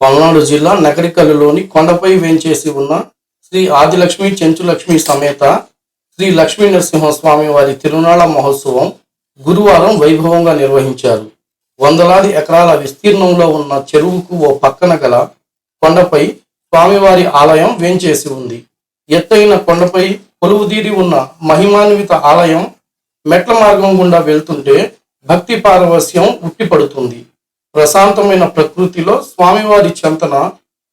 పల్నాడు జిల్లా నగరికల్లులోని కొండపై వేంచేసి ఉన్న శ్రీ ఆదిలక్ష్మి చెంచులక్ష్మి సమేత శ్రీ లక్ష్మీ నరసింహస్వామి వారి తిరునాళ మహోత్సవం గురువారం వైభవంగా నిర్వహించారు. వందలాది ఎకరాల విస్తీర్ణంలో ఉన్న చెరువుకు ఓ పక్కన గల కొండపై స్వామివారి ఆలయం వేంచేసి ఉంది. ఎత్తైన కొండపై కొలువుదీరి ఉన్న మహిమాన్విత ఆలయం మెట్ల మార్గం గుండా వెళ్తుంటే భక్తి పారవస్యం ఉట్టిపడుతుంది. ప్రశాంతమైన ప్రకృతిలో స్వామివారి చెంతన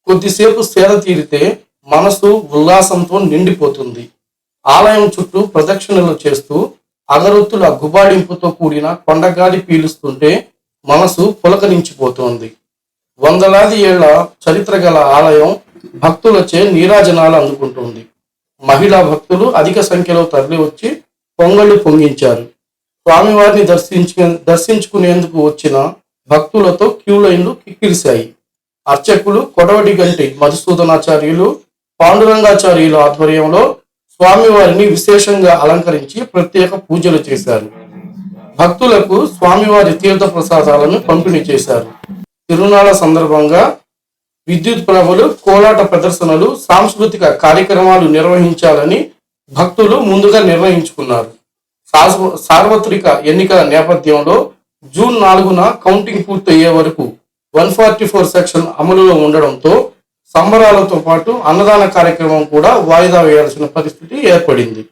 కొద్దిసేపు సేద తీరితే మనసు ఉల్లాసంతో నిండిపోతుంది. ఆలయం చుట్టూ ప్రదక్షిణలు చేస్తూ అగరొత్తుల గుబాడింపుతో కూడిన కొండగాలి పీలుస్తుంటే మనసు పులకరించిపోతోంది. వందలాది ఏళ్ళ చరిత్ర గల ఆలయం భక్తులచే నీరాజనాలు అందుకుంటుంది. మహిళా భక్తులు అధిక సంఖ్యలో తరలివచ్చి పొంగళ్ళు పొంగించారు. స్వామివారిని దర్శించు దర్శించుకునేందుకు వచ్చిన భక్తులతో క్యూ లైన్లు కిక్కిరిశాయి. అర్చకులు కొడవటి గంటి మధుసూదనాచార్యులు పాండురంగాచార్యుల ఆధ్వర్యంలో స్వామివారిని విశేషంగా అలంకరించి ప్రత్యేక పూజలు చేశారు. భక్తులకు స్వామివారి తీర్థ ప్రసాదాలను పంపిణీ చేశారు. తిరునాళ సందర్భంగా విద్యుత్ ప్రభలు కోలాట ప్రదర్శనలు సాంస్కృతిక కార్యక్రమాలు నిర్వహించాలని భక్తులు ముందుగా నిర్ణయించుకున్నారు. సార్వత్రిక ఎన్నికల నేపథ్యంలో జూన్ నాలుగున కౌంటింగ్ పూర్తయ్యే వరకు వన్ ఫార్టీ ఫోర్ సెక్షన్ అమలులో ఉండడంతో సంబరాలతో పాటు అన్నదాన కార్యక్రమం కూడా వాయిదా వేయాల్సిన పరిస్థితి ఏర్పడింది.